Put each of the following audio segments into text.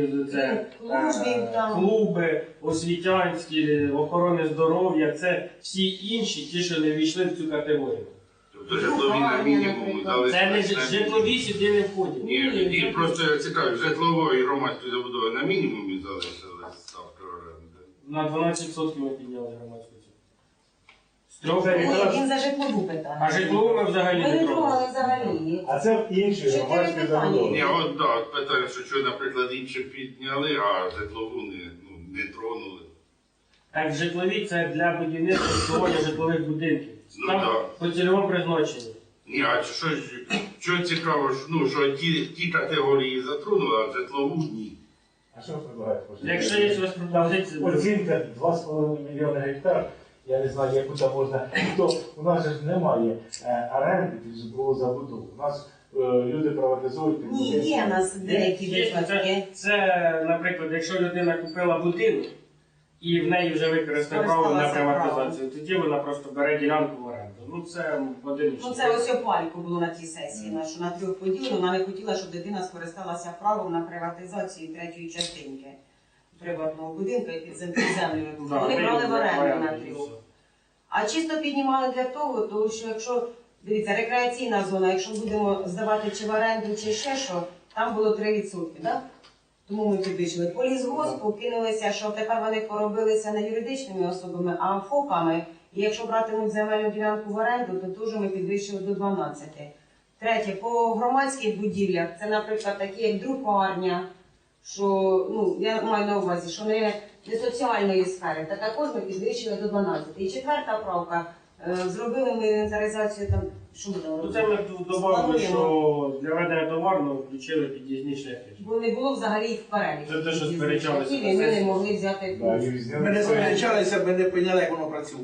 всякі це, Клубів е, клуби, освітянські, охорони здоров'я, це всі інші, ті, що не війшли в цю категорію. Тобто житлові на мінімум дали. Це не житлові сюди не входять. Ні, і просто цікаво, житлової громадської забудови на мінімумі залишили ставки оренди. На 12% ми підняли громадську трьох Ні, він за житлову питання. А житлову ми взагалі Ми не не трогали. трогали взагалі. А це інші Чотири громадські питання. Ні, забудови. от да, от питання, що що, наприклад, інші підняли, а житлову не, ну, не тронули. Так, житлові це для будівництва обслуговування житлових будинків. Ну, Там да. по цільовому призначенню. Ні, а що, ж- що цікаво, що, ну, що ті, ті категорії затронули, а житлову ні. А що ви предлагаєте? Якщо є у вас пропозиції, Оцінка 2,5 мільйони гектар. Я не знаю, яку там можна. То у нас же ж немає е, оренди під житлову забудову. У нас е, люди приватизують Ні, є в нас деякі Є, це, випадки. це, наприклад, якщо людина купила будинок і в неї вже використає право на приватизацію, тоді вона просто бере ділянку в оренду. Ну це один Ну це ось опальку було на тій сесії, на що на трьох поділено. Вона не хотіла, щоб дитина скористалася правом на приватизацію третьої частинки приватного будинку зем- землю. Да, Вони брали в оренду на трьох. А чисто піднімали для того, тому що якщо дивіться, рекреаційна зона, якщо будемо здавати чи в оренду, чи ще що, там було 3%, да? Тому ми підвищили. По лісгоспу кинулися, що тепер вони поробилися не юридичними особами, а ФОПами. І якщо братимуть земельну ділянку в оренду, то теж ми підвищили до 12. Третє, по громадських будівлях, це, наприклад, такі як друкарня, що ну я маю на увазі, що не, не соціальної сфери, та також ми підвищили до 12. І четверта правка. е, Зробили ми інвентаризацію там, що ми там Ну робили? це ми тут додали, що для ведення товарного включили під'їзні шляхи. Бо не було взагалі їх в переліку. Це те, що сперечалися і Ми не сесії. могли взяти Да, Ми не сперечалися, ми не поняли, як воно працює.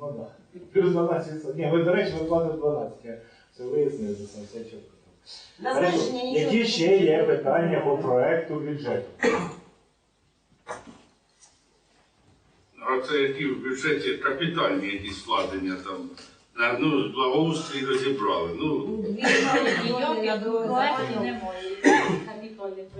Ну так. Плюс 12 Ні, ви, до речі, ви платите 12. Я Це вияснили за це все чітко. Нічого Які ще є питання по проекту бюджету? А це які в бюджеті капітальні якісь вкладення там. На, ну, благоустрій розібрали. Ну, Дві мільйони на дорогу Проектів загальну. немає.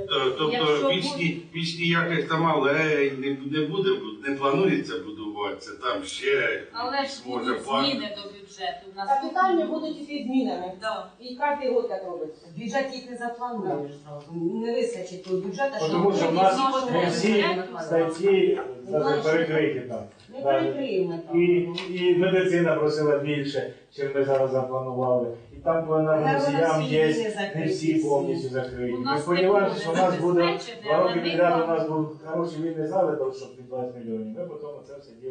То- тобто Якщо більш, більш ніяких там алей не, не буде, не планується будуватися, там ще Але ж може будуть план. зміни до бюджету. В Капітальні будуть всі змінами. Да. І кожен год так робиться. Бюджет їх не заплануєш зразу. Не вистачить того бюджету, Ну, Тому що в нас всі не всі статті навіть перекриті там. Не перекриємо там. І, і медицина просила більше, чим ми зараз запланували. І там по Але енергоносіям всі є не не всі повністю закриті. У Ми нас сподіваємося, що у нас буде два роки але підряд. У нас був хороший вільний залишок, щоб під 20 мільйонів. Ми потім це все діло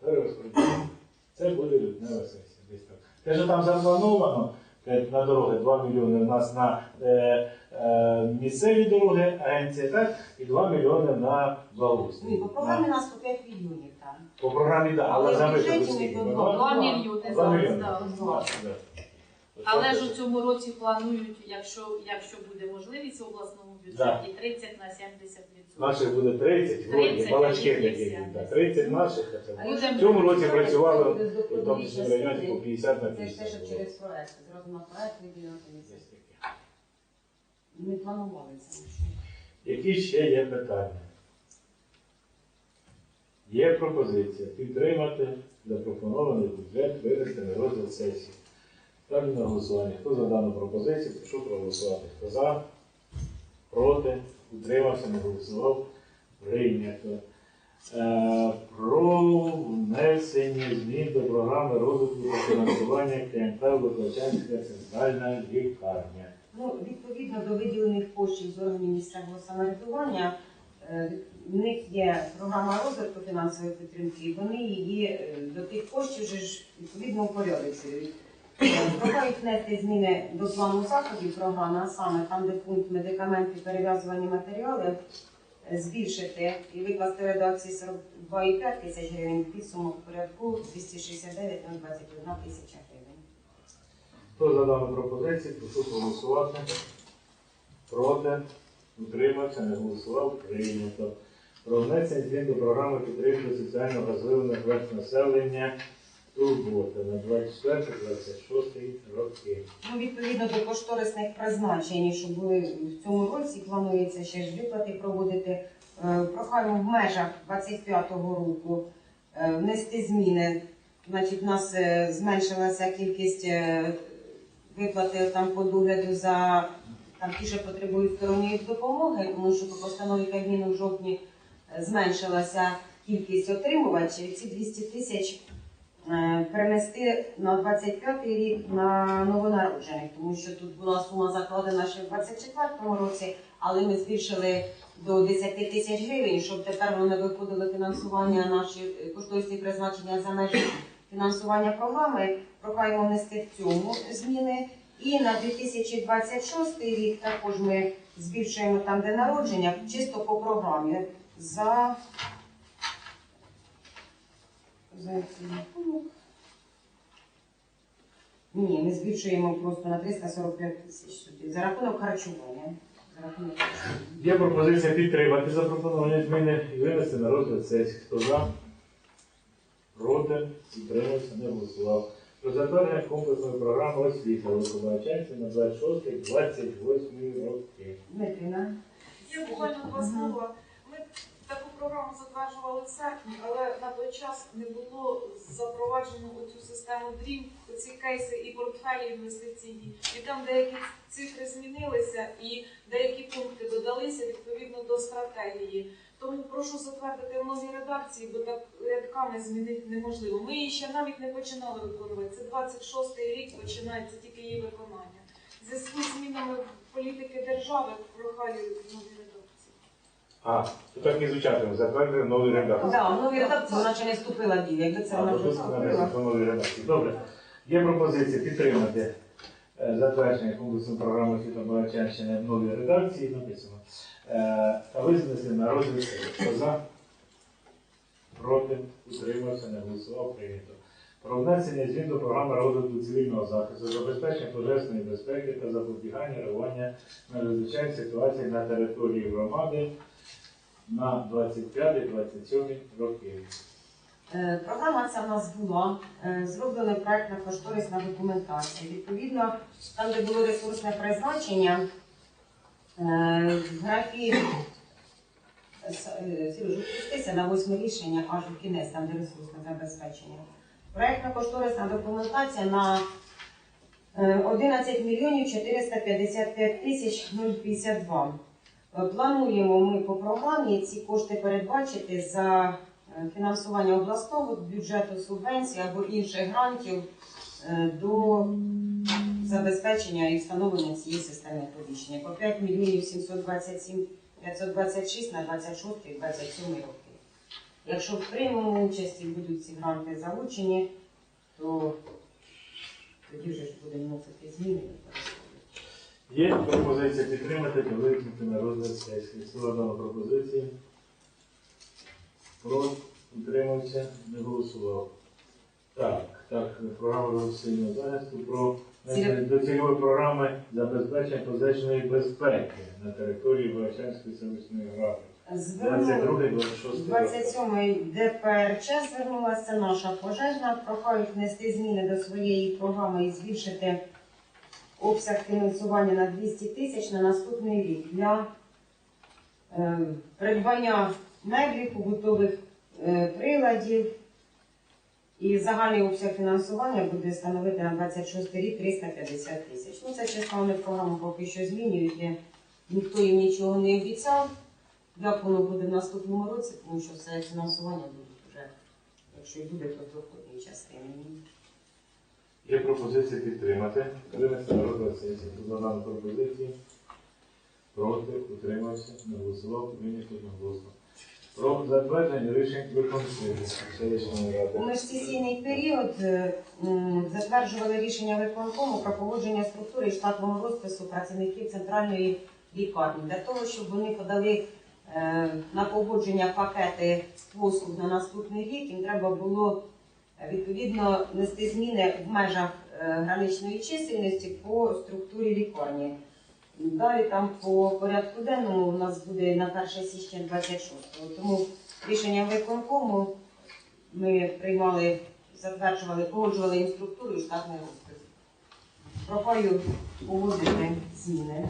перерозподілимо. Це буде лютнева сесія. Десь так. Те, що там заплановано е, на дороги 2 мільйони у нас на е, е, місцеві дороги, агенція так, і 2 мільйони на Ні, благоустрій. по програмі у нас по 5 мільйонів там. По програмі, так, але скільки? Два мільйони зараз. Але ж у цьому році планують, якщо, якщо буде можливість в обласному бюджеті, 30 на 70 Наших буде 30, вроді, 30, балачки такі. їх да, 70. 30 наших. це В цьому році Це з в тому числі в районі по 50 на Це ж те, 50. що через проект. На проект виділено комісію. Не планували це. Які ще є питання? Є пропозиція підтримати запропонований бюджет винести на розгляд сесії. Ставлю на голосування. Хто за дану пропозицію, прошу проголосувати. Хто за, проти, утримався, не голосував, прийнято. Е, Про внесення змін до програми розвитку та фінансування КМП Лукачанська центральна лікарня. Ну, відповідно до виділених коштів з органів місцевого самоврядування, е, в них є програма розвитку фінансової підтримки, і вони її е, до тих коштів вже ж відповідно упорядочують. Пропонують внести зміни до плану заходів програми, а саме там, де пункт медикаменти, перев'язувані матеріали, е, збільшити і викласти редакції 42,5 тисяч гривень, підсумок порядку 269 на 21 тисяча гривень. Хто за дану пропозицію, прошу голосувати. Проти, утримався, не голосував, прийнято. Про внесення змін до програми підтримки соціально розвинених верств населення турбота на 24-26 роки. Ну, відповідно до кошторисних призначень, що в цьому році, планується ще ж виплати проводити. Е, Прохаємо в межах 25-го року е, внести зміни. Значить, в нас е, зменшилася кількість виплати там по догляду за там ті, що потребують сторонньої допомоги, тому що по постанові Кабміну в жовтні зменшилася кількість отримувачів. Ці 200 тисяч перенести на 25 рік на новонароджених, тому що тут була сума закладена ще в 24 році, але ми збільшили до 10 тисяч гривень, щоб тепер воно не виходило фінансування наші е, призначення за межі фінансування програми. Прохаємо внести в цьому зміни. І на 2026 рік також ми збільшуємо там, де народження, чисто по програмі за за який рахунок? Ні, ми збільшуємо просто на 345 тисяч сюди. За рахунок харчування. За рахунок харчування. Є пропозиція підтримати запропоновані зміни і винести на розгляд сесії. Хто за? Проти? Утримався, не голосував. Про затвердження комплексної програми освіти Великобачанці на 26-28 роки. Дмитрина. Є буквально два слова. Програму затверджували в серпні, але на той час не було запроваджено оцю систему DREAM, ці кейси і портфелі інвестиційні. І там деякі цифри змінилися і деякі пункти додалися відповідно до стратегії. Тому прошу затвердити в редакції, бо так рядками змінити неможливо. Ми її ще навіть не починали виконувати. Це 26-й рік починається тільки її виконання. Зв'язку з змінами політики держави прохаю в новій редакції. А, то так і звучатиме. Затверджуємо новий редакції. Так, в новій редакції вона ще не вступила в дію. Якби це вона вже вступила. про нові редакції. Добре. Є пропозиція підтримати е, затвердження комплексної програми освіти Балачанщини в новій редакції. Написано. Е, Та визнати на розгляд. Хто за? Проти? Утримався, не голосував, прийнято. Про внесення змін до програми розвитку цивільного захисту, забезпечення пожежної безпеки та запобігання реагування на надзвичайні ситуації на території громади на 25-27 роки. Е, Програма ця в нас була. Е, Зроблена проектна кошторисна документація. Відповідно, там, де було ресурсне призначення, в графі е, Сережа, спустися на восьме рішення аж у кінець, там де ресурсне забезпечення. Проектна кошторисна документація на е, 11 мільйонів 455 тисяч 052. Е, Плануємо ми по програмі ці кошти передбачити за е, фінансування обласного бюджету, субвенцій або інших грантів е, до забезпечення і встановлення цієї системи оповіщення по 5 мільйонів 727 526 на 26 і 27 роки. Якщо приймемо участь і будуть ці гранти залучені, то тоді вже ж будемо вносити зміни. Є пропозиція підтримати та викликати на розгляд сесії. Хто дана пропозиції? Проти? Утримався? Не голосував. Так, так, програма розвитку захисту про внесення до цільової програми забезпечення позичної безпеки на території Волочанської селищної ради. Звернули 22-26 роки. 27-й ДПРЧ звернулася наша пожежна. Прохають внести зміни до своєї програми і збільшити обсяг фінансування на 200 тисяч на наступний рік для е, придбання меблів, побутових е, приладів. І загальний обсяг фінансування буде становити на 26 рік 350 тисяч. Ну, це вони програму поки що змінюють. Ніхто їм нічого не обіцяв. Як воно буде в наступному році, тому що все фінансування буде вже, якщо і буде, то в доходній частині. Є пропозиція підтримати. Винести на розгляд сесії. Хто за? Проти? Утримався? Не голосував? Винято одноголосно. Про затвердження рішень виконкому селищної ради. У міжсесійний період е, затверджували рішення виконкому про погодження структури і штатного розпису працівників центральної лікарні для того, щоб вони подали е, на погодження пакети послуг на наступний рік. Їм треба було відповідно внести зміни в межах е, граничної чисельності по структурі лікарні. Далі там по порядку денному у нас буде на 1 січня 26-го. Тому рішенням виконкому ми приймали затверджували, погоджували інструктуру і штатний розпис. Пропоную погодити зміни.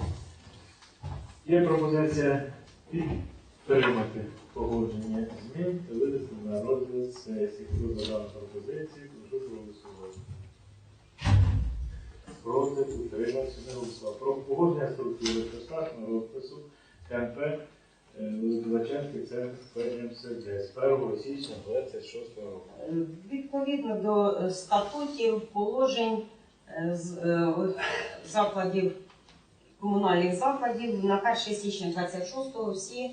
Є пропозиція підтримати погодження змін та винести на розгляд сесії. Хто за дану пропозицію, прошу проголосувати. Проти утримався не голосував. Про погодження структури та штатного розпису КМП е, Великозачанський центр ПМСД з 1 січня 26 року. Е, Відповідно до е, статутів, положень з закладів, комунальних закладів на 1 січня 26-го всі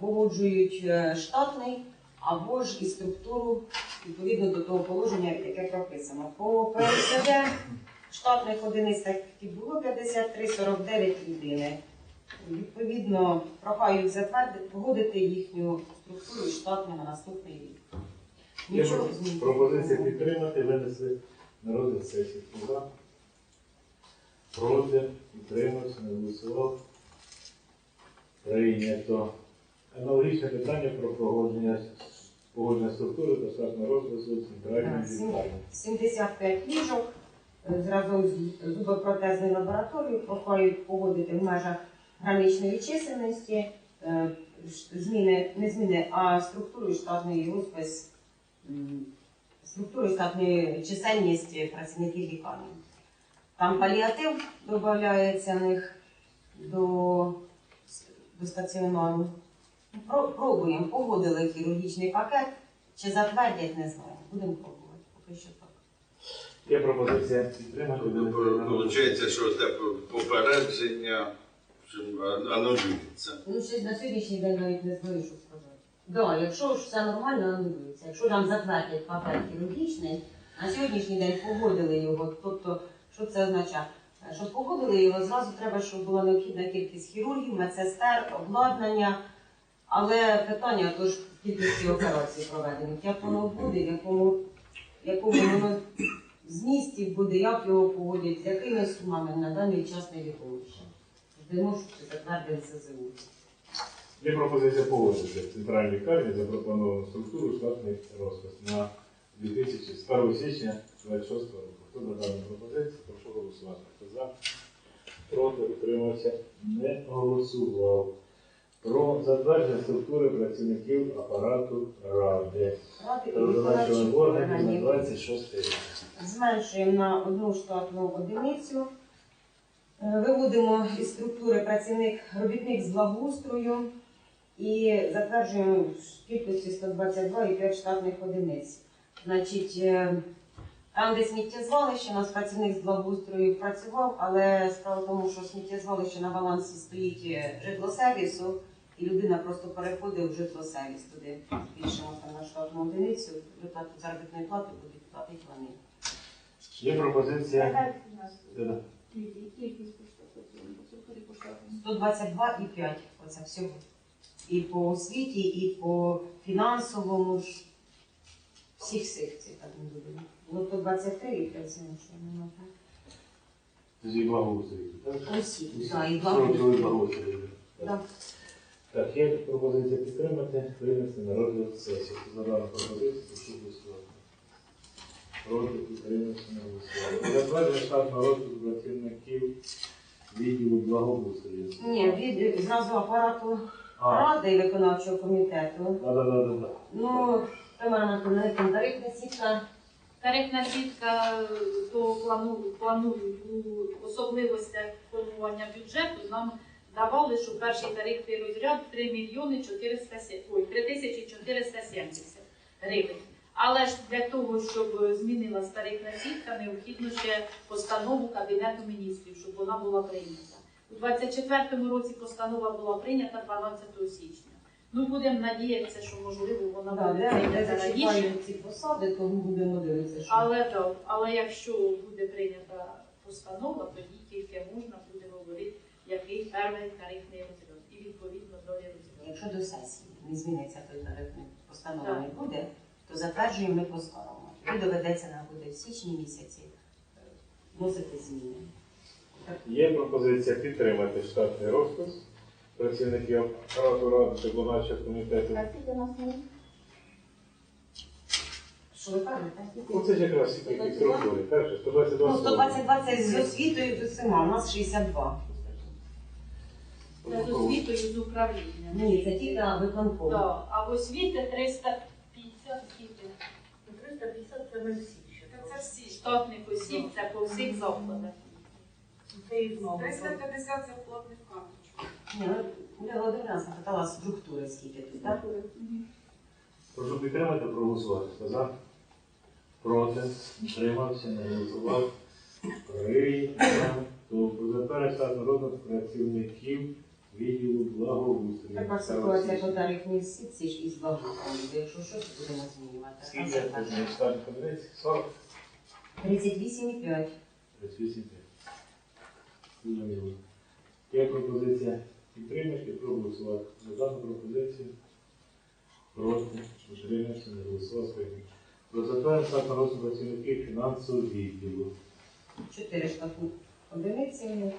погоджують е, штатний або ж і структуру відповідно до того положення, яке прописано. По ПМСД штатних одиниць так і було 53, 49 єдине. Відповідно, прохають затвердити, погодити їхню структуру штатну на наступний рік. Нічого про- змін. пропозиція підтримати, винесли на розгляд сесії. Хто за? Проти, утримався, не голосував. Прийнято. Аналогічне питання про погодження погодження структури та штатного розпису центральної лікарні. 75 ліжок е, разом з зубопротезною лабораторією прохають погодити в межах граничної чисельності е, зміни, не зміни, а структуру штатної розпис, структуру штатної чисельність працівників лікарні. Там паліатив додається них до, до стаціонару. Про- Пробуємо, погодили хірургічний пакет. Чи затвердять, не знаю. Будемо пробувати. Поки що так. Є пропозиція підтримати, на. Получається, що те попередження що анулюється. Ну, щось на сьогоднішній день навіть не знаю, що сказати. Да, якщо ж все нормально, анулюється. Якщо нам затвердять пакет хірургічний, на сьогоднішній день погодили його. Тобто, що це означає? Е, Щоб погодили його, зразу треба, щоб була необхідна кількість хірургів, медсестер, обладнання. Але питання тож кількості операцій проведених, як воно буде, в якому, якому воно змісті буде, як його погодять, з якими сумами на даний час не відомо. Ждемо, це затвердив СЗУ. Є пропозиція погодити в центральній лікарні запропоновану структуру штатний розпис на 2000 з 1 січня 26 року. Хто за дану пропозицію, прошу голосувати. Хто за, проти, утримався, не голосував. Про затвердження структури працівників апарату Ради Ради і виконавчих органів на 26 рік. Зменшуємо на одну штатну одиницю. Е, Виводимо із структури працівник робітник з благоустрою і затверджуємо в кількості 122 і 5 штатних одиниць. Значить, е, там, де сміттєзвалище, у нас працівник з благоустрою працював, але справа в тому, що сміттєзвалище на балансі стоїть е, житлосервісу, і людина просто переходить в житлосервіс туди. Збільшимо там на штатну одиницю, виплату заробітної плати будуть платити вони. Є пропозиція. Яка у нас Да-да. кількість по штату? 122 і 5. Оце всього. І по освіті, і по фінансовому ж. Всіх всіх цих буде. Було 123 і 5 що нема. Тоді благоустрій. так? Усі, так, і благоустрій. Так. Так, є пропозиція підтримати, винести на розгляд сесії. За дану пропозицію, прошу голосувати. Проти підтримався не голосувати. Затвердження штатного розпису працівників відділу благоустрою. Ні, від зразу апарату А, ради і виконавчого комітету. да, да, да, да, да. Ну, Тамара Анатольовна, там тарифна сітка. Тарифна сітка е, то плану, планують у особливостях формування бюджету. Нам давали, що перший тарифний розряд 3 мільйони 470, 3 тисячі 470 гривень. Але ж для того, щоб змінилась тарифна сітка, необхідно ще постанову Кабінету міністрів, щоб вона була прийнята. У 24-му році постанова була прийнята 12 січня. Ну, будемо надіятися, що можливо вона Да, буде де, де прийнята раніше. ці посади, тому будемо дивитися, що. Але, да, але якщо буде прийнята постанова, тоді тільки можна який перший тарифний розряд. І відповідно долі розряду. Якщо до сесії не зміниться той тарифний постанова не буде, то затверджуємо ми по-старому. Тоді доведеться нам буде в січні місяці е, вносити зміни. Є пропозиція підтримати штатний розпис працівників апарату ради та виконавчого комітету. Що ви кажете? Оце ж якраз структури. Перше, 122 Ну, 122 це з освітою з усіма, у нас 62. Це з освітою з управлінням. Ні, це тільки виконком. Да, а освіти 350 скільки? 350 це ми всі ще. Це всі. Штатних осіб, це по всіх закладах. Це і знову. 350 зарплатних карточок. Ні, ну, Оля Володимирівна запитала структури, скільки тут, так? Прошу підтримати, проголосувати. Хто за? Проти? Утримався, не голосував. Прийнято. Про затвердження розвитку працівників відділу благоустрою. Така ситуація по тарифній сітці ж із благоустрою. Якщо щось, будемо змінювати. Скільки це штатних одиниць? 40? 38,5. 38. Зрозуміло. Є пропозиція підтримати, проголосувати. За дану пропозицію проти, утримався, не голосував скажімо. Про затвердження штатного розвитку працівників фінансового відділу. 4 штатні одиниці.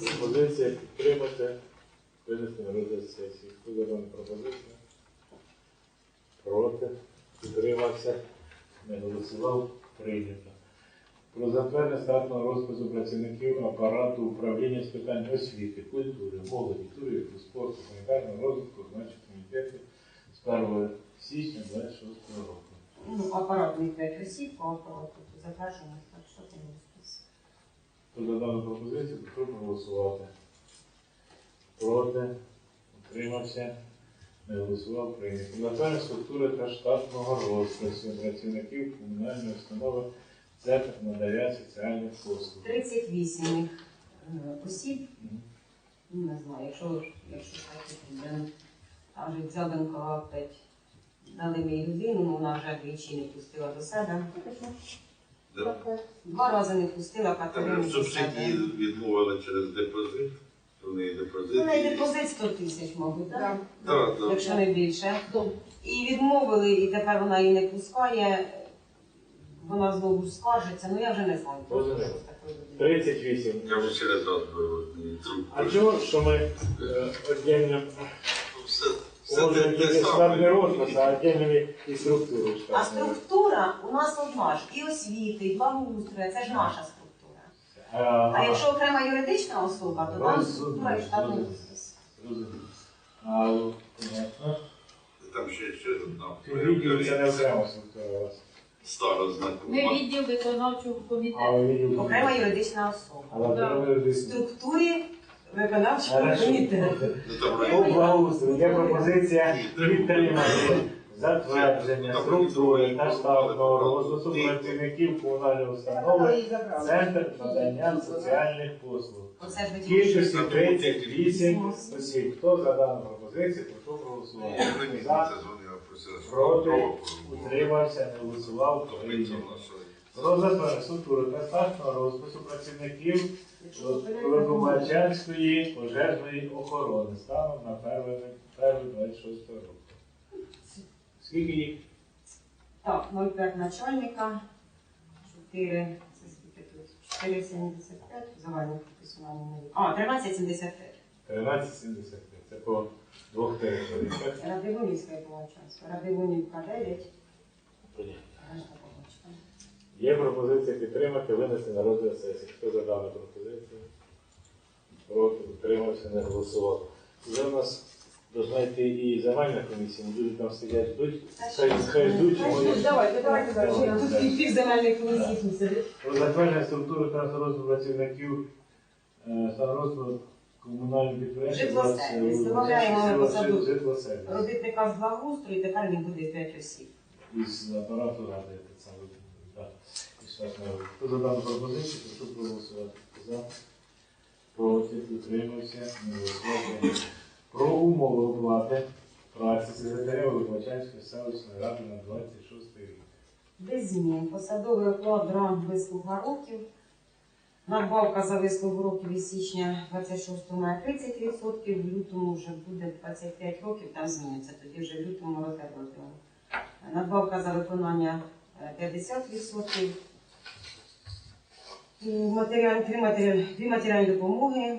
Пропозиція підтримати, винести на розгляд сесії. Хто за дану пропозицію? Проти, утримався, не голосував, прийнято. Про затвердження статного розпису працівників апарату управління з питань освіти, культури, молоді, туризму, спорту, гуманітарного розвитку, значить комітету з 1 січня 26 року. Ну, апаратний 5 осіб, по апарату затверджено, так що там розпис. Хто за дану пропозицію, прошу проголосувати. Проти, утримався, не голосував, прийнято. Затвердження структури та штатного розпису працівників комунальної установи Центр надання соціальних послуг. 38 е, осіб. Ну, не знаю, якщо, якщо так підемо. Там же Дзябенкова опять дали мені людину, ну вона вже двічі не пустила до себе. Два рази не пустила Катерину Там субсидії себе. відмовили через депозит. У неї депозит. Ну, на депозит 100 тисяч, мабуть, так? Якщо не більше. І відмовили, і тепер вона її не пускає. Вона знову скаржиться, ну я вже не знаю. що з такою людиною. 38. Я вже через раз трубку. А чого, що ми е, Те тільки штатний розпис, а отдельними і структури А штатної. структура у нас одна ж і освіти, і благоустрою, це ж наша структура. А, якщо окрема юридична особа, то там Розумію, структура і штатний розумію. розпис. А, понятно. Там ще, ще одна. Відділ це не окрема структура у вас. Стара Ми знакома. відділ виконавчого А комітету. ви відділ. Окрема юридична особа. Ви. В структурі виконавчого комітету. Благоустрою є пропозиція підтримати затвердження структури та штатного розпису працівників комунальної установи Центр надання соціальних послуг. Кількості 38 осіб. Хто за дану пропозицію, прошу проголосувати. За, проти, утримався, не голосував. Про затвердження структури та штатного розпису працівників Великомачанської пожежної охорони станом на 1 26 року. Скільки їх? Так, 0,5 начальника, 4, це скільки тут? 4,75, загальний прописано. А, 13,75. 13,75. Це по двох територіях. так? Радивунівська Палачанська. Радивунівка 9, Понятно. Є пропозиція підтримати, винести на розгляд сесії. Хто за дану пропозицію? Проти, утримався, не голосував. Вже в нас должна йти і земельна комісія, не люди там сидять, ждуть. Хай, хай ждуть, чому давайте, давайте, Давай, давайте. Тут пів пів земельних комісій не сидить. Про затвердження структури та розвитку працівників е, старосту комунального підприємства. Житлосервіс. Власне, Добавляємо Житло- на посаду. Жит- Житлосервіс. Робітника з благоустрою, тепер він буде 5 осіб. Із апарату ради, це саме. Хто за дану пропозицію, прошу проголосувати. За, проти, утримався, не голосувати. Про умови оплати праці секретаря Великочанської селищної ради на 26 рік. Без змін. Посадовий оклад рам вислуга років. Надбавка за вислугу років із січня 26 має 30%, в лютому вже буде 25 років, там зміниться, тоді вже в лютому розглядатимемо. Надбавка за виконання е, 50%. І Матеріаль, дві, матеріаль, дві матеріальні допомоги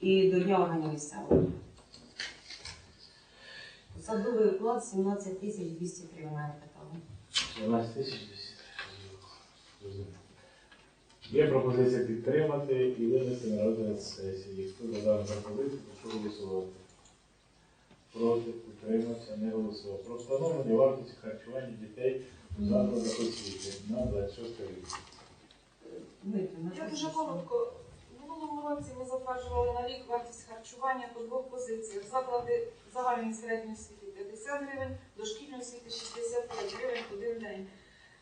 і до Дня органів місцевого. Посадовий оклад 17 тисяч 203 вона питала. 12 тисяч десь. Розумію. Є пропозиція підтримати і винести на розгляд сесії. Хто за дану пропозицію, прошу голосувати. Проти, утримався, не голосував. Про встановлення вартості харчування дітей у закладах освіти на 26 рік. Я дуже коротко. В минулому році ми затверджували на рік вартість харчування по двох позиціях. Заклади загальної середньої освіти 50 гривень, дошкільної освіти 65 гривень один день.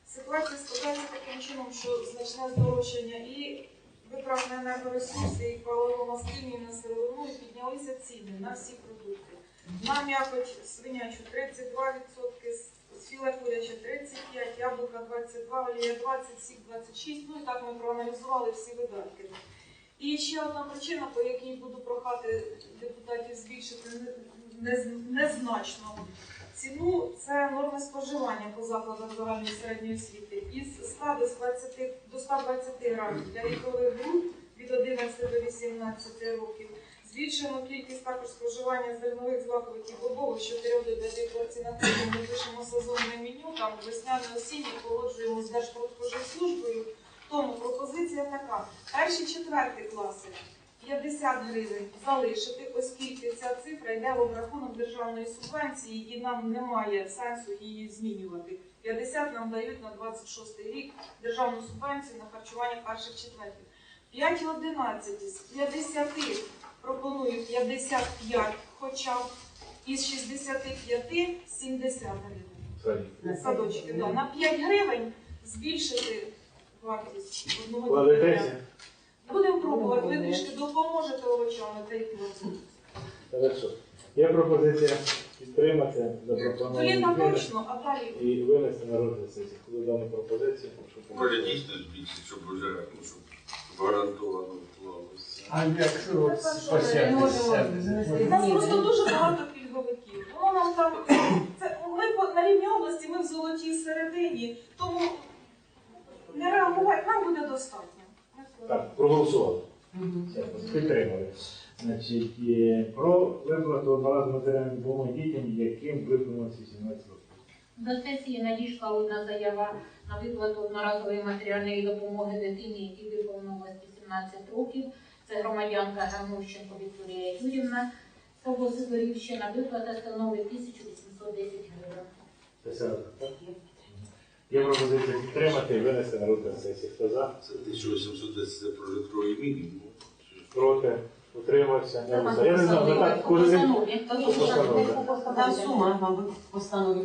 Ситуація складається таким чином, що значне здорожчання і витрат енергоресурси, і паливо-мастильні, і на сировину, і піднялися ціни на всі продукти. На м'якоть свинячу 32%, філе куряче 35, яблука 22, олія 20, сік 26. Ну і так ми проаналізували всі видатки. І ще одна причина, по якій буду прохати депутатів збільшити не- не- незначно ціну, це норми споживання по закладах загальної середньої освіти. Із 100 до 20, до 120 грамів для вікових груп від 11 до 18 років. Збільшуємо кількість також споживання зернових злакових і бобових з 4 до 5 порцій на тиждень. Ми пишемо сезонне меню, там весняне осіннє погоджуємо з Держпродспоживслужбою. Тому пропозиція така. Перші четверті класи 50 гривень залишити, оскільки ця цифра йде в обрахунок державної субвенції і нам немає сенсу її змінювати. 50 нам дають на 26 рік державну субвенцію на харчування перших четвертів. 5 і 11 з 50 пропоную 55 хоча б, із 65 70 гривень. Садочки, да, на 5 гривень збільшити вартість одного Кладетеся? Будемо пробувати, ви трішки допоможете овочами та й. Хорошо. Є пропозиція підтримати Толіна запропоновані точно, а далі і винести на розгляд сесії. За дану пропозицію, прошу Може дійсно збільшити, щоб вже ну, щоб гарантовано вклалося. А якщо Не можемо У нас просто дуже багато пільговиків. Воно нам там це ми по- на рівні області, ми в золотій середині, тому не реагувати нам буде достатньо. Так, проголосували. Підтримали. Значить, е, про виплату одноразової матеріальної допомоги дітям, яким виповнилося 18 років. До сесії надійшла одна заява на виплату одноразової матеріальної допомоги дитині, якій виповнилось 18 років. Це громадянка Гамущенко Вікторія Юрівна. Село Сидорівщина виплата становить 1810 гривень. Є пропозиція підтримати і винести на розгляд сесії. Хто за? Це 1810 це прожитковий мінімум. Проти? Утримався? Не голосував. Я не знаю, ну так кожен. Там сума вам в постанові.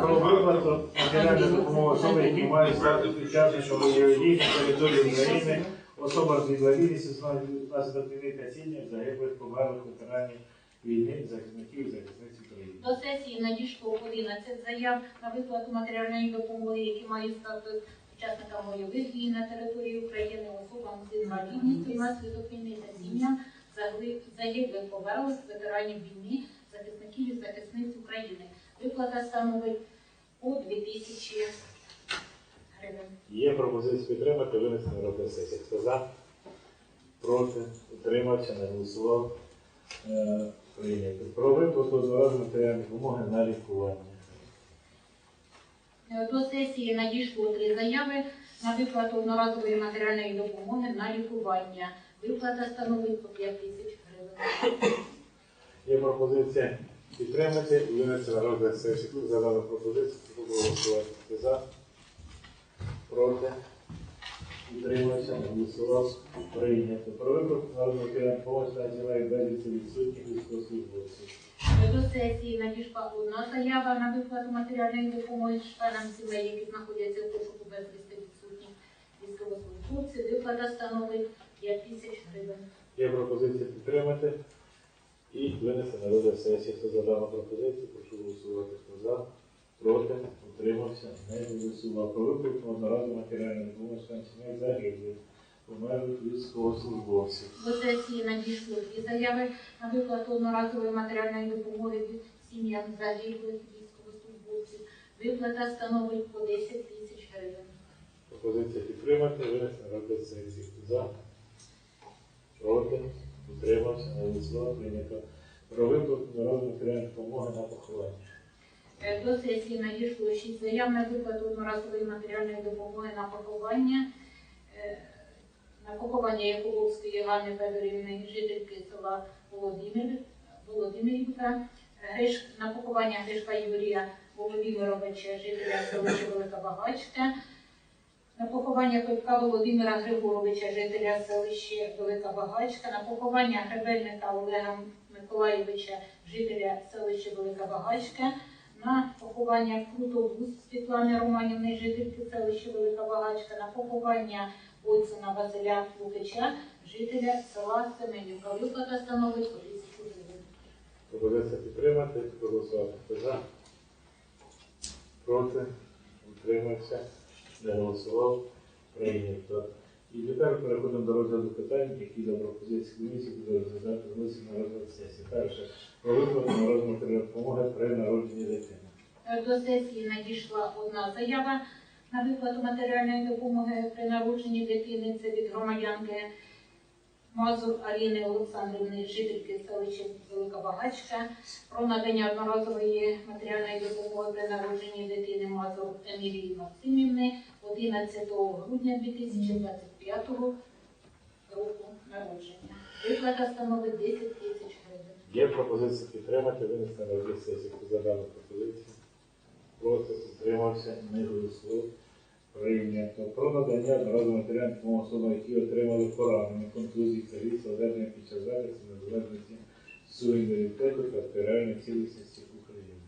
Про виплату матеріальної допомоги особи, які мають статус учасника бойових дій на території України, особа з інвалідністю внаслідок війни та ціння загиблих померлих ветеранів війни, захисників і захисниць України. До сесії надійшло 11 заяв на виплату матеріальної допомоги, які мають статус учасника бойових дій на території України, особам з інвалідністю внаслідок війни та сім'ям загиблих померлих ветеранів війни, захисників і захисниць України. Виплата становить по 2000 гривень. Є пропозиція підтримати, винести на сесії. Хто за? Проти? Утримався, не голосував. Е, Прийнято. Про виплату одноразової матеріальної допомоги на лікування. Е, До сесії надійшло три заяви на виплату одноразової матеріальної допомоги на лікування. Виплата становить по 5 тисяч гривень. Є пропозиція підтримати і винести на розгляд сесії. За дану пропозицію. За? Проти? Утримався, голосував. Прийнято. Про виплату народного допомоги на ділянки відсутніх військовослужбовців. До сесії надійшла одна заява на виплату матеріальної допомоги членам сімей, які знаходяться в пошуку безвісти відсутніх військовослужбовців. Виплата становить 5 тисяч гривень. Є пропозиція підтримати і винести на розгляд сесії. Хто за дану пропозицію, прошу голосувати. Хто за? Проти? Утримався? Не голосував. Про виплату одноразової матеріальної допомоги сімей загиблих померлих військовослужбовців. До сесії надійшло дві заяви на виплату одноразової матеріальної допомоги сім'ям загиблих військовослужбовців. Виплата становить по 10 тисяч гривень. Пропозиція підтримати, винести на розгляд сесії. Хто за? Проти? Утримався? Не голосував. Прийнято. Про виплату одноразової матеріальної допомоги на поховання. Е, До сесії надійшло шість заяв на виплату одноразової матеріальної допомоги на поховання. Е, На поховання Якубовської Ганни Федорівни, жительки села Володимир, Володимирівка. Е, на поховання Гришка Юрія Володимировича, жителя селища Велика Багачка. На поховання Петка Володимира Григоровича, жителя селища Велика Багачка. На поховання Гребельника Олега Миколаєвича, жителя селища Велика Багачка. На поховання Крутовуз Світлани Романівни, жительки селища Велика Багачка. На поховання Бойцена Василя Лукича, жителя села Семенівка. Виплата становить по тисячу гривень. Пропозиція підтримати, проголосувати. Хто за? Проти? Утримався? Не голосував? Прийнято. І тепер переходимо до розгляду питань, які за пропозицією комісії буде розглядати винесені на розгляд сесії. Перше. Про виплату матеріальної допомоги при народженні дитини. До сесії надійшла одна заява на виплату матеріальної допомоги при народженні дитини. Це від громадянки Мазур Аліни Олександрівни, жительки селища Велика Багачка, про надання одноразової матеріальної допомоги при народженні дитини Мазур Емілії Максимівни 11 грудня 2025 року народження. Виплата становить 10 тисяч гривень. Є пропозиція підтримати, винести на сесії. Хто пропозицію? Проти? Утримався? Не голосував? Прийнято. Про надання одноразової матеріальної особам, які отримали поранення, контузії, каліцтва, одержання під час захисту незалежності суверенітету та територіальної цілісності України.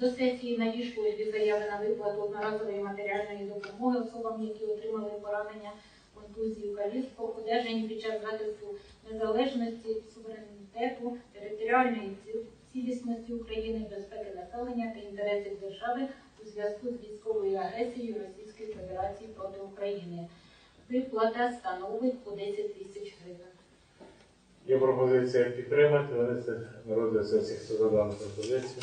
До сесії надійшло дві заяви на виплату одноразової матеріальної допомоги особам, які отримали поранення контузії каліцтво, одержані під час захисту незалежності, суверенітету, територіальної цілісності України, безпеки населення та інтересів держави у зв'язку з військовою агресією Російської Федерації проти України. Виплата становить по 10 тисяч гривень. Є пропозиція підтримати, винести на розгляд сесії. Хто за дану пропозицію?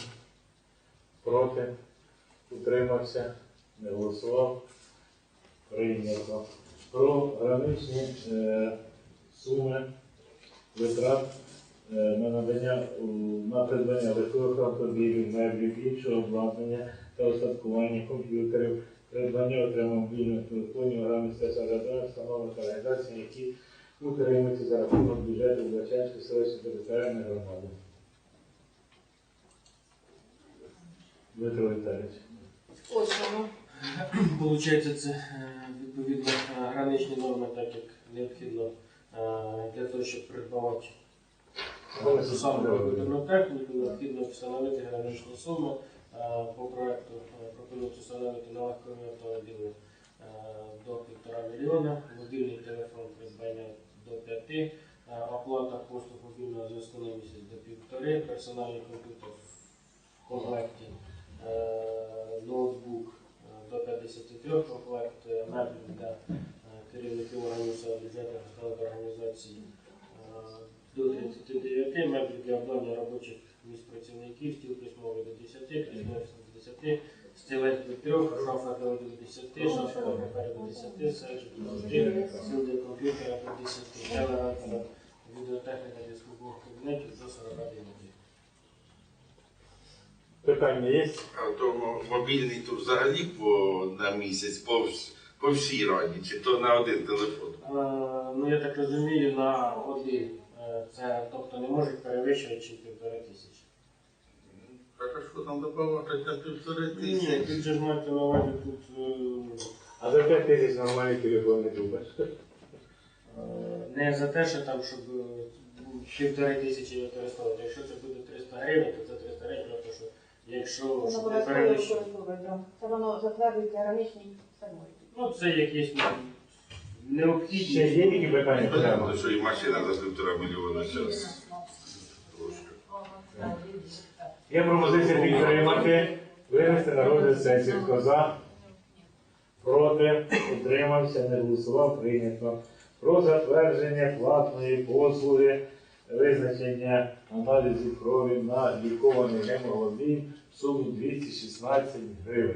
Проти? Утримався? Не голосував? Прийнято. Про граничні е, суми витрат е, на надання на придбання легкових автомобілів, меблів, іншого обладнання та устаткування комп'ютерів, придбання отримання мобільних телефонів, програми самоврядування, встановлених організацій, які утримуються за рахунок бюджету Бачанської селищної територіальної громади. Дмитро Віталійович. Ось воно. Получається, це е, відповідно е, граничні норми, так як необхідно е, для того, щоб придбавати ту саму комп'ютерну техніку, необхідно встановити граничні суми. По проекту е, пропонують встановити на легкові автомобілі е, до 1,5 мільйона, мобільний телефон придбання до 5, е, оплата послуг мобільного зв'язку на місяць до 1,5, персональний комп'ютер в комплекті, ноутбук до 53 комплект, е, меблі для керівників органів бюджетних та організацій до 39, меблі для обладнання робочих місць працівників, стіл письмовий до 10, крісло до 10, стілець до 3, шафа до 10, шафа до паперу до 10, серж до 10, стіл для комп'ютера до 10, телерадіо, відеотехніка для службових кабінетів до 49. Питання є? А то мобільний то взагалі по на місяць по, по всій раді, чи то на один телефон. Е, Ну, я так розумію, на один. Це, тобто не можуть перевищувати чи півтори тисячі. Хорошо, там добавити на півтори Ні, тисячі. тут же ж маєте на увазі тут е, А за 5 тисяч нормальний телефон не е, не за те, що там, щоб е, півтори тисячі використовувати. Якщо це буде 300 гривень, то це 300 гривень, тому що якщо Воно щоб не обов'язково перевищувати. Це воно затверджується граничні самої. Ну, це якісь ну. Ще є які питання? Понятно, що і машина за півтора мільйона зараз. Є пропозиція підтримати, винести на розгляд сесії. Хто за? Проти? Утримався, не голосував, прийнято. Про затвердження платної послуги визначення аналізів крові на лікований гемоглобін в сумі 216 гривень.